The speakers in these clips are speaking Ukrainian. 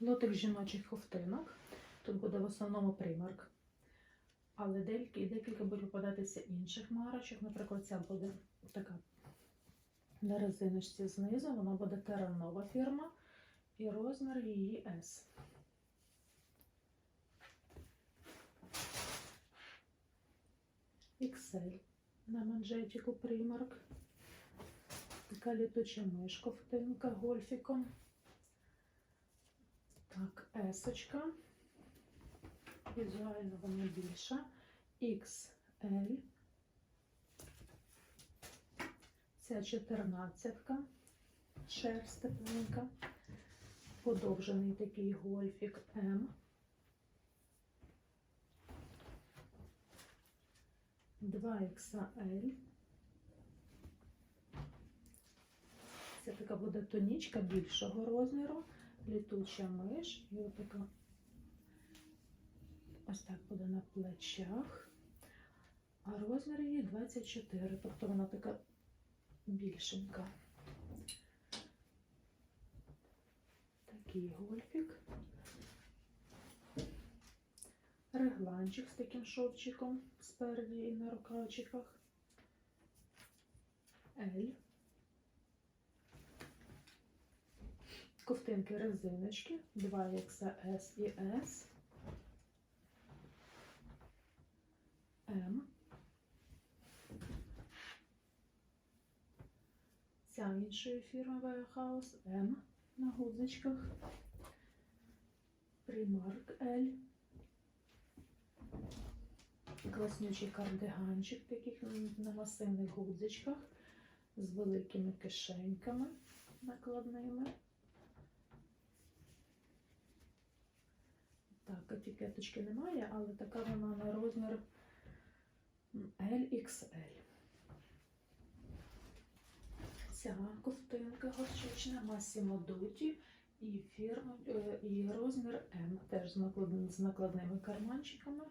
Лотик жіночих ковтинок. Тут буде в основному примарк. Але декілька будуть попадатися інших марочок. Наприклад, ця буде така на резиночці знизу, вона буде теранова фірма і розмір її S. XL на манжетику примарк. Така літуча мишка втинка гольфіком. Так, есочка. Візуально вона більша. XL. Ця 14 шерсть тепленька. Подовжений такий гольфік М. 2XL. Це така буде тонічка більшого розміру, літуча миш і отака ось так буде на плечах. А розмір її 24, тобто вона така більшенька. Такий гольфік. Регланчик з таким шовчиком спереді і на рукавчиках. L. Ковтинки резиночки 2XS і S. М. Ця іншої фірми Warehouse М на гудзичках. Primark L. Класнючий кардиганчик таких на масивних гудзичках з великими кишеньками накладними. Так, етикеточки немає, але така вона на розмір LXL. Ця ковтинка горчична Massimo Dutti і фірма е, і розмір М, теж з наклад- з накладними карманчиками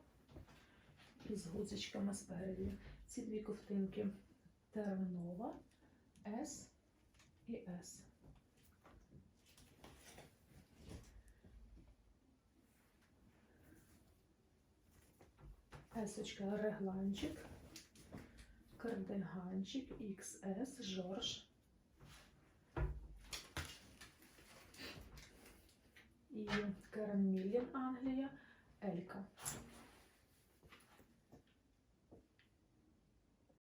і з гудзичками спереді. Ці дві ковтинки Terranova S і S. Есочка регланчик, кардиганчик XS, Жорж. І Міллін Англія, Елька.